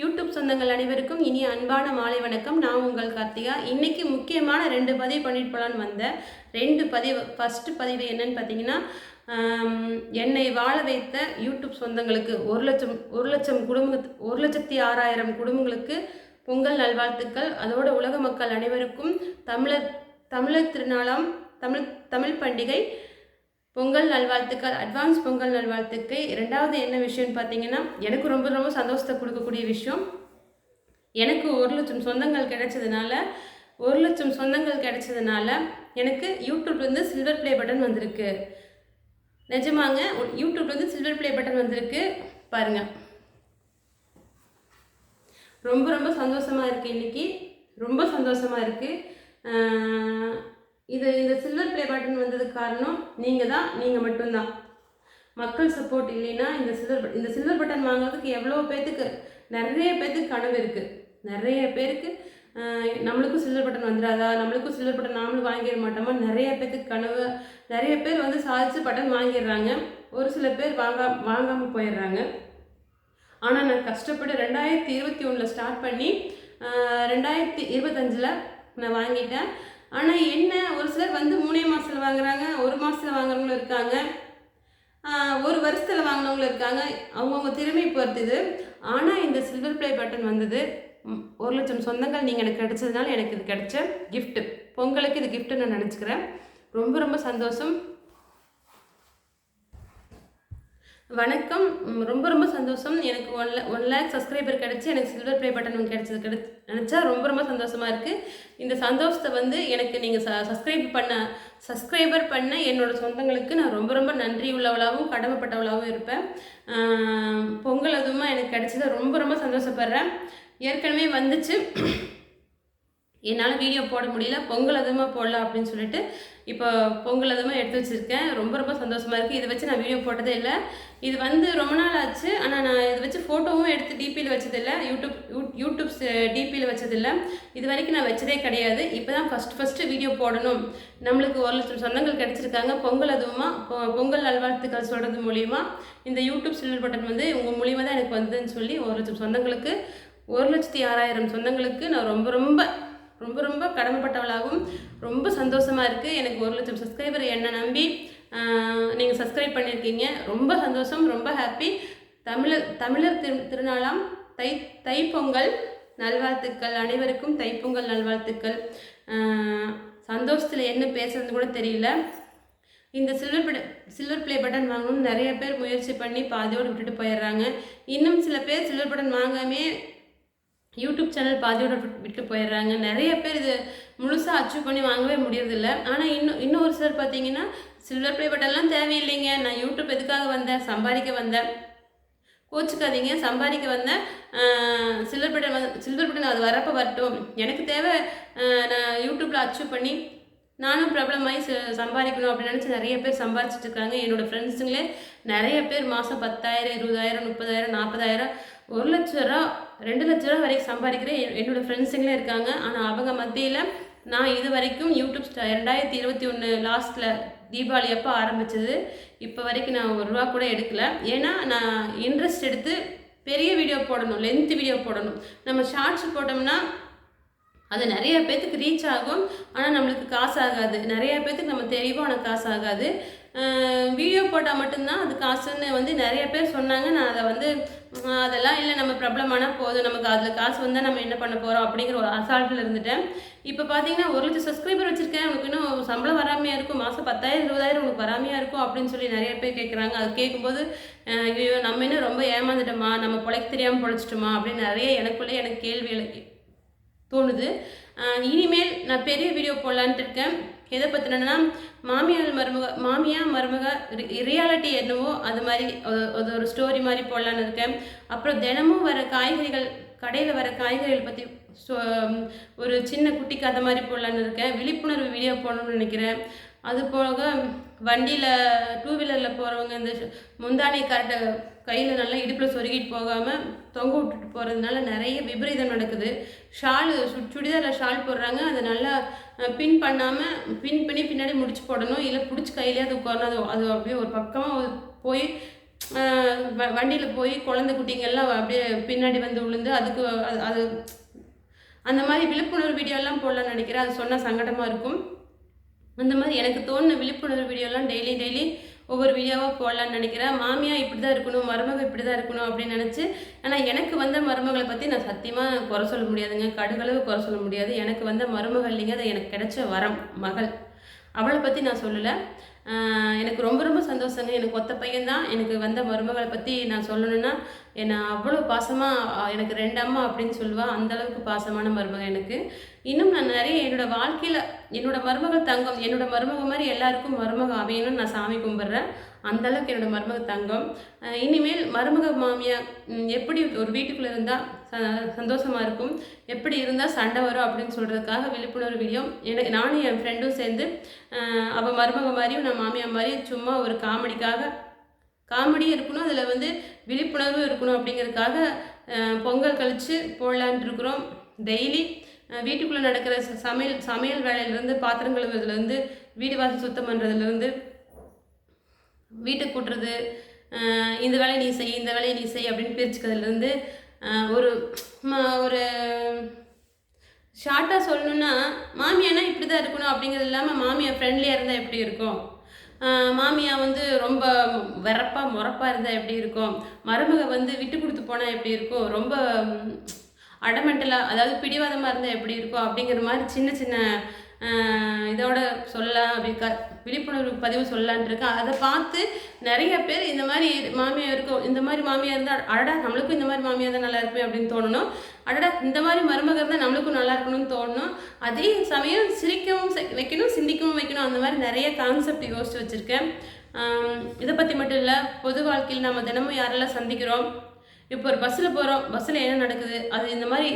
YouTube சொந்தங்கள் அனைவருக்கும் இனி அன்பான மாலை வணக்கம். நான் உங்கள் கார்த்திகா. இன்னைக்கு முக்கியமான ரெண்டு பதிவு பண்ணிட்டு போகலான்னு வந்தேன். ரெண்டு பதிவு ஃபஸ்ட்டு பதிவு என்னன்னு பார்த்தீங்கன்னா என்னை வாழ வைத்த யூடியூப் சொந்தங்களுக்கு ஒரு லட்சம் ஒரு லட்சம் குடும்ப ஒரு லட்சத்தி ஆறாயிரம் குடும்பங்களுக்கு பொங்கல் நல்வாழ்த்துக்கள். அதோட உலக மக்கள் அனைவருக்கும் தமிழர் தமிழர் திருநாளாம் தமிழ் தமிழ் பண்டிகை பொங்கல் நல்வாழ்த்துக்கள். அட்வான்ஸ் பொங்கல் நல்வாழ்த்துக்கு ரெண்டாவது என்ன விஷயம்னு பார்த்தீங்கன்னா எனக்கு ரொம்ப ரொம்ப சந்தோஷத்தை கொடுக்கக்கூடிய விஷயம் எனக்கு ஒரு லட்சம் சொந்தங்கள் கிடைச்சதுனால ஒரு லட்சம் சொந்தங்கள் கிடைச்சதுனால எனக்கு யூடியூப்லேருந்து சில்வர் ப்ளே பட்டன் வந்திருக்கு. நிஜமாங்க யூடியூப்லேருந்து சில்வர் ப்ளே பட்டன் வந்திருக்கு. பாருங்க. ரொம்ப ரொம்ப சந்தோஷமாக இருக்குது இன்றைக்கி ரொம்ப சந்தோஷமாக இருக்குது இது இந்த சில்வர் ப்ளே பட்டன் வந்ததுக்கு காரணம் நீங்கள் தான் நீங்கள் மட்டும்தான். மக்கள் சப்போர்ட் இல்லைன்னா இந்த சில்வர் இந்த சில்வர் பட்டன் வாங்குறதுக்கு எவ்வளோ பேர்த்துக்கு நிறைய பேர்த்துக்கு கனவு இருக்குது நிறைய பேருக்கு நம்மளுக்கும் சில்வர் பட்டன் வந்துடாதா நம்மளுக்கும் சில்வர் பட்டன் நாமளும் வாங்கிட மாட்டோமா? நிறைய பேர்த்துக்கு கனவு நிறைய பேர் வந்து சாதிச்சு பட்டன் வாங்கிடுறாங்க. ஒரு சில பேர் வாங்கா வாங்காமல் போயிடுறாங்க. ஆனால் நான் கஷ்டப்பட்டு ரெண்டாயிரத்தி இருபத்தி ஒன்றில் ஸ்டார்ட் பண்ணி ரெண்டாயிரத்தி இருபத்தஞ்சில் நான் வாங்கிட்டேன். ஆனால் என்ன ஒரு சிலர் வந்து மூணே மாதத்தில் வாங்குறாங்க ஒரு மாதத்தில் வாங்குறவங்களும் இருக்காங்க. ஒரு வருஷத்தில் வாங்கினவங்களும் இருக்காங்க. அவங்கவுங்க திறமை பொறுத்துது ஆனால் இந்த சில்வர் ப்ளே பட்டன் வந்தது. ஒரு லட்சம் சொந்தங்கள் நீங்கள் எனக்கு கிடைச்சதுனால எனக்கு இது கிடைச்ச கிஃப்ட்டு பொங்கலுக்கு இது கிஃப்ட்டு நான் நினச்சிக்கிறேன். ரொம்ப ரொம்ப சந்தோஷம். வணக்கம். ரொம்ப ரொம்ப சந்தோஷம். எனக்கு one lakh one lakh subscriber கிடச்சி எனக்கு சில்வர் ப்ளே பட்டன் கிடச்சது. கிடை நினச்சா ரொம்ப ரொம்ப சந்தோஷமாக இருக்குது இந்த சந்தோஷத்தை வந்து எனக்கு நீங்கள் ச சப்ஸ்கிரைப் பண்ண சப்ஸ்கிரைபர் பண்ண என்னோட சொந்தங்களுக்கு நான் ரொம்ப ரொம்ப நன்றி உள்ளவளாகவும் கடமைப்பட்டவளாகவும் இருப்பேன். பொங்கல் அதுவுமா எனக்கு கிடைச்சது ரொம்ப ரொம்ப சந்தோஷப்படுறேன். ஏற்கனவே வந்துச்சு. என்னால் வீடியோ போட முடியல. பொங்கல் அதுமாக போடலாம் அப்படின்னு சொல்லிட்டு இப்போ பொங்கல் அதுமாக எடுத்து வச்சுருக்கேன். ரொம்ப ரொம்ப சந்தோஷமாக இருக்குது இதை வச்சு நான் வீடியோ போட்டதே இல்லை. இது வந்து ரொம்ப நாள் ஆச்சு. ஆனால் நான் இதை வச்சு ஃபோட்டோவும் எடுத்து டிபியில் வச்சதில்லை. யூடியூப் யூ- யூடியூப் டிபியில் வச்சதில்லை. இது வரைக்கும் நான் வச்சதே கிடையாது. இப்போ தான் ஃபஸ்ட் ஃபஸ்ட்டு வீடியோ போடணும். நம்மளுக்கு ஒரு லட்சம் சொந்தங்கள் கிடச்சிருக்காங்க. பொங்கல் அதுவுமா பொ- பொங்கல் நல்வாழ்த்துக்கள் சொல்கிறது மூலிமா இந்த யூடியூப் சில்வர் பட்டன் வந்து உங்கள் மூலிமா தான் எனக்கு வந்ததுன்னு சொல்லி ஒரு லட்சம் சொந்தங்களுக்கு ஒரு லட்சத்தி ஆறாயிரம் சொந்தங்களுக்கு நான் ரொம்ப ரொம்ப ரொம்ப ரொம்ப கடமைப்பட்டவளாகவும் ரொம்ப சந்தோஷமாக இருக்குது எனக்கு ஒரு லட்சம் சப்ஸ்கிரைபர் என்னை நம்பி நீங்கள் சப்ஸ்கிரைப் பண்ணியிருக்கீங்க. ரொம்ப சந்தோஷம் ரொம்ப ஹாப்பி தமிழர் தமிழர் திரு திருநாளாம் தை தைப்பொங்கல் நல்வாழ்த்துக்கள் அனைவருக்கும். தைப்பொங்கல் நல்வாழ்த்துக்கள். சந்தோஷத்தில் என்ன பேசுறது கூட தெரியல. இந்த சில்வர் பட சில்வர் ப்ளே பட்டன் வாங்கணும்னு நிறைய பேர் முயற்சி பண்ணி பாதியோடு விட்டுட்டு போயிடுறாங்க. இன்னும் சில பேர் சில்வர் பட்டன் வாங்காமே யூடியூப் சேனல் பாதியோட விட்டு- போயிடுறாங்க. நிறைய பேர் இது முழுசாக அச்சீவ் பண்ணி வாங்கவே முடியறதில்ல. ஆனால் இன்னும் இன்னும் ஒரு சிலர் பார்த்தீங்கன்னா சில்வர் ப்ளே பட்டன்லாம் தேவையில்லைங்க. நான் யூடியூப் எதுக்காக வந்தேன்? சம்பாதிக்க வந்தேன். கோச்சுக்காதீங்க. சம்பாதிக்க வந்தேன். சில்வர் பட்டன் வந்து சில்வர் பட்டன் அது வரப்போ வரட்டும். எனக்கு தேவை நான் யூடியூப்பில் அச்சீவ் பண்ணி நானும் பிரபலமாகி ச- சம்பாதிக்கணும் அப்படின்னு நினச்சி நிறைய பேர் சம்பாதிச்சிட்டு இருக்காங்க. என்னோடய ஃப்ரெண்ட்ஸுங்களே நிறைய பேர் மாதம் பத்தாயிரம் இருபதாயிரம் முப்பதாயிரம் நாற்பதாயிரம் ஒரு லட்ச ரூபா ரெண்டு லட்ச ரூபா வரைக்கும் சம்பாதிக்கிற என்னோடய ஃப்ரெண்ட்ஸுங்களே இருக்காங்க. ஆனால் அவங்க மத்தியில் நான் இது வரைக்கும் யூடியூப் ஸ்டா ரெண்டாயிரத்தி இருபத்தி ஒன்று லாஸ்ட்டில் தீபாவளி அப்போ ஆரம்பிச்சது. இப்போ வரைக்கும் நான் ஒரு ரூபா கூட எடுக்கல. ஏன்னா நான் இன்ட்ரெஸ்ட் எடுத்து பெரிய வீடியோ போடணும் லென்த்து வீடியோ போடணும். நம்ம ஷார்ட்ஸ் போட்டோம்னா அது நிறைய பேர்த்துக்கு ரீச் ஆகும். ஆனால் நம்மளுக்கு காசு ஆகாது. நிறைய பேர்த்துக்கு நம்ம தெரியும் ஆனால் காசு ஆகாது. வீடியோ போட்டால் மட்டும்தான் அது காசுன்னு வந்து நிறைய பேர் சொன்னாங்க. நான் அதை வந்து அதெல்லாம் இல்லை நம்ம பிரபலமானால் போதும். நமக்கு அதில் காசு வந்தால் நம்ம என்ன பண்ண போகிறோம் அப்படிங்கிற ஒரு அசால்ட்டில் இருந்துட்டேன். இப்போ பார்த்தீங்கன்னா ஒரு லட்சம் சப்ஸ்கிரைபர் வச்சுருக்கேன். உனக்கு இன்னும் சம்பளம் வராமையாக இருக்கும். மாதம் பத்தாயிரம் இருபதாயிரம் உனக்கு வராமையாக இருக்கும் அப்படின்னு சொல்லி நிறைய பேர் கேட்குறாங்க அது கேட்கும்போது ஐயோ நம்ம என்ன ரொம்ப ஏமாந்துட்டோமா? நம்ம பொழைக்க தெரியாமல் பொழைச்சிட்டோமா? அப்படின்னு நிறைய எனக்குள்ளே எனக்கு கேள்வி தோணுது. இனிமேல் நான் பெரிய வீடியோ போடலான்ட்டு இருக்கேன். எதை பற்றினா மாமியார் மருமக மாமியா மருமக ரியாலிட்டி என்னவோ அது மாதிரி ஒரு- அது ஒரு ஸ்டோரி மாதிரி போடலான்னு இருக்கேன். அப்புறம் தினமும் வர காய்கறிகள் கடையில் வர காய்கறிகள் பற்றி ஒரு சின்ன குட்டி கதை மாதிரி போடலான்னு இருக்கேன். விழிப்புணர்வு வீடியோ போடணும்னு நினைக்கிறேன். அது போக வண்டியில் டூ வீலரில் போகிறவங்க இந்த முந்தானை கரெக்டை கையில் நல்லா இடுப்பில் சொருகிட்டு போகாமல் தொங்க விட்டுட்டு போகிறதுனால நிறைய விபரீதம் நடக்குது. ஷால் சு- சுடிதாரில் ஷால் போடுறாங்க. அதை நல்லா பின் பண்ணாமல் பின் பண்ணி பின்னாடி முடிச்சு போடணும். இல்லை பிடிச்சி கையிலே அது உட்காரணும். அது அது அப்படியே ஒரு பக்கமாக போய் வண்டியில் போய் குழந்தை குட்டிங்கெல்லாம் அப்படியே பின்னாடி வந்து விழுந்து அதுக்கு அது அது அந்த மாதிரி விழிப்புணர்வு வீடியோலாம் போடலான்னு நினைக்கிறேன். அது சொன்னால் சங்கடமாக இருக்கும். அந்த மாதிரி எனக்கு தோணுன விழிப்புணர்வு வீடியோலாம் டெய்லி டெய்லி ஒவ்வொரு வீடியோவாக போடலான்னு நினைக்கிறேன். மாமியா இப்படி தான் இருக்கணும் மருமக இப்படி தான் இருக்கணும் அப்படின்னு நினச்சி ஆனால் எனக்கு வந்த மருமகளை பற்றி நான் சத்தியமாக குறை சொல்ல முடியாதுங்க. கடுகளவு குறை சொல்ல முடியாது. எனக்கு வந்த மருமகள் இல்லைங்க. அது எனக்கு கிடைச்ச வரம் மகள். அவளை பற்றி நான் சொல்லலை. எனக்கு ரொம்ப ரொம்ப சந்தோஷங்க. எனக்கு ஒத்த பையன்தான். எனக்கு வந்த மருமகளை பற்றி நான் சொல்லணுன்னா என்னை அவ்வளோ பாசமாக எனக்கு ரெண்டு அம்மா அப்படின்னு சொல்லுவாள் அந்தளவுக்கு பாசமான மருமகள் எனக்கு. இன்னும் நான் நிறைய என்னோடய வாழ்க்கையில் என்னோடய மருமகள் தங்கம் என்னோடய மருமக மாதிரி எல்லாருக்கும் மருமக அமையணும்னு நான் சாமி கும்பிட்றேன். அந்தளவுக்கு என்னோடய மருமக தங்கம். இனிமேல் மருமக மாமியா எப்படி ஒரு வீட்டுக்குள்ளே இருந்தால் சந்தோஷமாக இருக்கும். எப்படி இருந்தால் சண்டை வரும் அப்படின்னு சொல்கிறதுக்காக விழிப்புணர்வு வீடியோ. எனக்கு நானும் என் ஃப்ரெண்டும் சேர்ந்து அவள் மருமக மாதிரியும் நான் மாமியார் மாதிரியும் சும்மா ஒரு காமெடிக்காக காமெடியும் இருக்கணும் அதில் வந்து விழிப்புணர்வும் இருக்கணும் அப்படிங்கிறதுக்காக பொங்கல் கழித்து போடலான் இருக்கிறோம். டெய்லி வீட்டுக்குள்ளே நடக்கிற சமையல் சமையல் வேலையிலேருந்து பாத்திரம் கழுவுறதுலேருந்து வீடு வாசல் சுத்தம் பண்ணுறதுலேருந்து வீட்டை கூட்டுறது இந்த வேலையை நீ செய் இந்த வேலையை நீ செய் அப்படின்னு பிரிச்சுக்கிறதுலேருந்து ஒரு ஒரு ஷார்ட்டாக சொல்லணுன்னா மாமியானா இப்படி தான் இருக்கணும் அப்படிங்கிறது இல்லாமல் மாமியா ஃப்ரெண்ட்லியாக இருந்தால் எப்படி இருக்கும்? மாமியா வந்து ரொம்ப வரப்பாக முறப்பாக இருந்தால் எப்படி இருக்கும்? மருமக வந்து விட்டு கொடுத்து போனால் எப்படி இருக்கும்? ரொம்ப அடமெண்டலாக அதாவது பிடிவாதமாக இருந்தால் எப்படி இருக்கும்? அப்படிங்கிற மாதிரி சின்ன சின்ன இதோட சொல்லலாம் அப்படி க விழிப்புணர்வு பதிவு சொல்லலான் இருக்கேன் அதை பார்த்து நிறைய பேர் இந்த மாதிரி மாமியார் இருக்கும் இந்த மாதிரி மாமியார் இருந்தால் அடடா நம்மளுக்கும் இந்த மாதிரி மாமியார் தான் நல்லா இருப்பேன் அப்படின்னு தோணணும். அடடா இந்த மாதிரி மருமக இருந்தால் நம்மளுக்கும் நல்லா இருக்கணும்னு தோணணும். அதே சமயம் சிரிக்கவும் வைக்கணும் சிந்திக்கவும் வைக்கணும். அந்த மாதிரி நிறைய கான்செப்ட் யோசிச்சு வச்சுருக்கேன். இதை பற்றி மட்டும் இல்லை பொது வாழ்க்கையில் நம்ம தினமும் யாரெல்லாம் சந்திக்கிறோம்? இப்போ ஒரு பஸ்ஸில் போகிறோம் பஸ்ஸில் என்ன நடக்குது அது இந்த மாதிரி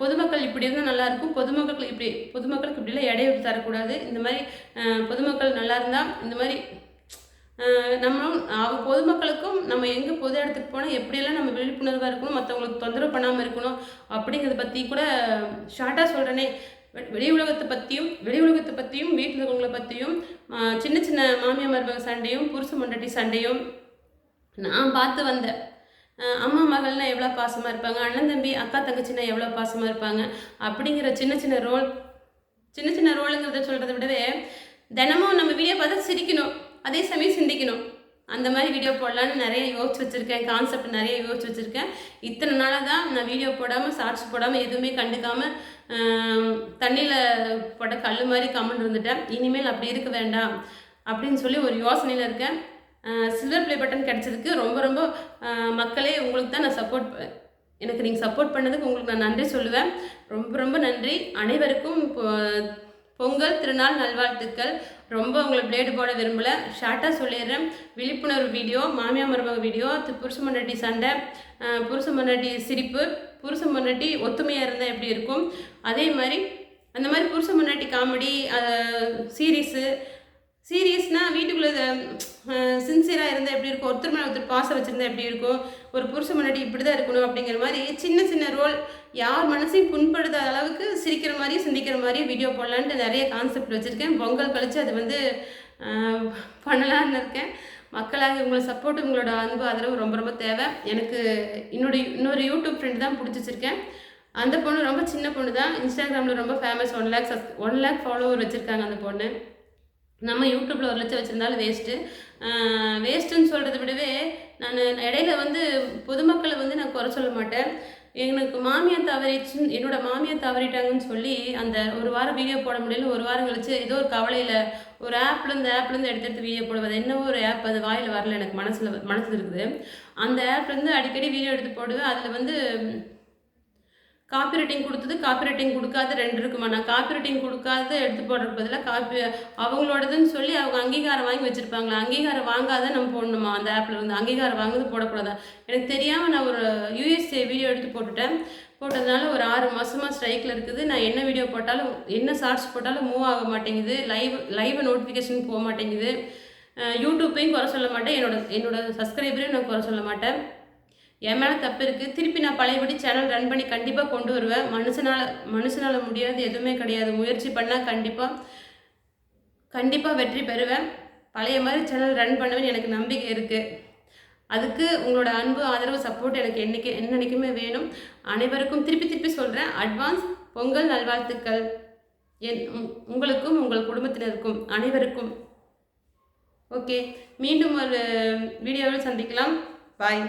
பொதுமக்கள் இப்படி இருந்தால் நல்லாயிருக்கும் பொதுமக்களுக்கு இப்படி பொதுமக்களுக்கு இப்படிலாம் இடையூறு தரக்கூடாது. இந்த மாதிரி பொதுமக்கள் நல்லா இருந்தால் இந்த மாதிரி நம்ம அவங்க பொதுமக்களுக்கும் நம்ம எங்கே பொது இடத்துக்கு போனால் எப்படியெல்லாம் நம்ம விழிப்புணர்வாக இருக்கணும் மற்றவங்களுக்கு தொந்தரவு பண்ணாமல் இருக்கணும் அப்படிங்கிறத பற்றி கூட ஷார்ட்டாக சொல்கிறேனே வெளி உலகத்தை பற்றியும் வெளி உலகத்தை பற்றியும் வீட்டில் இருக்கவங்கள பற்றியும் சின்ன சின்ன மாமியார் மருமக சண்டையும் புருஷ மண்டட்டி சண்டையும் நான் பார்த்து வந்தேன். அம்மா மகள்னால் எவ்வளோ பாசமாக இருப்பாங்க? அண்ணன் தம்பி அக்கா தங்கச்சின்னா எவ்வளோ பாசமாக இருப்பாங்க? அப்படிங்கிற சின்ன சின்ன ரோல் சின்ன சின்ன ரோலுங்கிறத சொல்கிறத விடவே தினமும் நம்ம வீடியோ பார்த்தா சிரிக்கணும். அதே சமயம் சிந்திக்கணும். அந்த மாதிரி வீடியோ போடலான்னு நிறைய யோசிச்சு வச்சுருக்கேன். கான்செப்ட் நிறைய யோசிச்சு வச்சுருக்கேன். இத்தனை நாளாக தான் நான் வீடியோ போடாமல் ஷார்ட்ஸ் போடாமல் எதுவுமே கண்டுக்காமல் தண்ணியில் போட்ட கல் மாதிரி கமெண்ட் இருந்துட்டேன். இனிமேல் அப்படி இருக்க வேண்டாம் அப்படின்னு சொல்லி ஒரு யோசனையில் இருக்கேன். சில்வர் ப்ளே பட்டன் கிடச்சதுக்கு ரொம்ப ரொம்ப மக்களே உங்களுக்கு தான் நான் சப்போர்ட் எனக்கு நீங்கள் சப்போர்ட் பண்ணதுக்கு உங்களுக்கு நான் நன்றி சொல்லுவேன். ரொம்ப ரொம்ப நன்றி. அனைவருக்கும் பொங்கல் திருநாள் நல்வாழ்த்துக்கள். ரொம்ப உங்களை பிளேடு போட விரும்பலை. ஷார்ட்டாக சொல்லிடுறேன். விழிப்புணர்வு வீடியோ மாமியா மருமக வீடியோ புருஷ மன்னாட்டி சண்டை புருஷ மன்னாட்டி சிரிப்பு புருஷ மன்னாட்டி ஒத்துமையாக இருந்தால் எப்படி இருக்கும்? அதே மாதிரி அந்த மாதிரி புருஷ மன்னாட்டி காமெடி சீரீஸு சீரியஸ்னால் வீட்டுக்குள்ளே சின்சியராக இருந்தால் எப்படி இருக்கும்? ஒருத்தர் மேலே ஒருத்தர் பாசம் வச்சுருந்தா எப்படி இருக்கும்? ஒரு புருஷன் முன்னாடி இப்படி தான் இருக்கணும் அப்படிங்கிற மாதிரி சின்ன சின்ன ரோல் யார் மனசையும் புண்படுத்தாத அளவுக்கு சிரிக்கிற மாதிரியும் சிந்திக்கிற மாதிரியும் வீடியோ போடலான்ட்டு நிறைய கான்செப்ட் வச்சுருக்கேன். பொங்கல் கழித்து அது வந்து பண்ணலான்னு இருக்கேன். மக்களாக உங்களை சப்போர்ட் உங்களோட அன்பு ஆதரவு ரொம்ப ரொம்ப தேவை. எனக்கு என்னுடைய இன்னொரு யூடியூப் ஃப்ரெண்டு தான் பிடிச்சி வச்சுருக்கேன் அந்த பொண்ணு ரொம்ப சின்ன பொண்ணு தான் இன்ஸ்டாகிராமில் ரொம்ப ஃபேமஸ் ஒன் லேக் சஸ் ஒன் லேக் ஃபாலோவர் வச்சுருக்காங்க அந்த பொண்ணு. நம்ம யூடியூப்பில் ஒரு லட்சம் வச்சுருந்தாலும் வேஸ்ட்டு வேஸ்ட்டுன்னு சொல்கிறத விடவே நான் இடையில வந்து பொதுமக்களை வந்து நான் குறை சொல்ல மாட்டேன். எனக்கு மாமியார் தவறிச்சு என்னோட மாமியார் தவறிட்டாங்கன்னு சொல்லி அந்த ஒரு வாரம் வீடியோ போட முடியல ஒரு வாரம் கழிச்சு ஏதோ ஒரு கவலையில் ஒரு ஆப்லேருந்து ஆப்லேருந்து எடுத்து எடுத்து வீடியோ போடுவது. என்ன ஒரு ஆப் அது வாயில் வரல எனக்கு மனசில் மனசில் இருக்குது. அந்த ஆப்லேருந்து அடிக்கடி வீடியோ எடுத்து போடுவேன். அதில் வந்து காப்பி ரைட்டிங் கொடுத்தது காப்பி ரைட்டிங் கொடுக்காத ரெண்டு இருக்குமா? நான் காப்பி ரைட்டிங் கொடுக்காத எடுத்து போடுறதுக்கு பதிலாக காப்பி அவங்களோடதுன்னு சொல்லி அவங்க அங்கீகாரம் வாங்கி வச்சுருப்பாங்களா அங்கீகாரம் வாங்காத நம்ம போடணுமா? அந்த ஆப்பில் இருந்து அங்கீகாரம் வாங்குறது போடக்கூடாதா? எனக்கு தெரியாமல் நான் ஒரு யூஎஸ்ஏ வீடியோ எடுத்து போட்டுட்டேன். போட்டதுனால ஒரு ஆறு மாதமாக ஸ்ட்ரைக்கில் இருக்குது. நான் என்ன வீடியோ போட்டாலும் என்ன ஷார்ட்ஸ் போட்டாலும் மூவ் ஆக மாட்டேங்குது. லைவ் லைவ் நோட்டிஃபிகேஷன் போக மாட்டேங்குது. யூடியூப்பையும் குறை சொல்ல மாட்டேன். என்னோட என்னோட சப்ஸ்கிரைபரையும் நான் குறை சொல்ல மாட்டேன். என் மேலே தப்பு இருக்குது திருப்பி நான் பழையபடி சேனல் ரன் பண்ணி கண்டிப்பாக கொண்டு வருவேன். மனுஷனால் மனுஷனால் முடியாது எதுவுமே கிடையாது. முயற்சி பண்ணால் கண்டிப்பாக கண்டிப்பாக வெற்றி பெறுவேன். பழைய மாதிரி சேனல் ரன் பண்ணுவேன்னு எனக்கு நம்பிக்கை இருக்குது அதுக்கு உங்களோட அன்பு ஆதரவு சப்போர்ட் எனக்கு என்றைக்கு என்னைக்குமே வேணும். அனைவருக்கும் திருப்பி திருப்பி சொல்கிறேன் அட்வான்ஸ் பொங்கல் நல்வாழ்த்துக்கள். என் உங்களுக்கும் உங்கள் குடும்பத்தினருக்கும் அனைவருக்கும். ஓகே மீண்டும் ஒரு வீடியோவில் சந்திக்கலாம். பாய்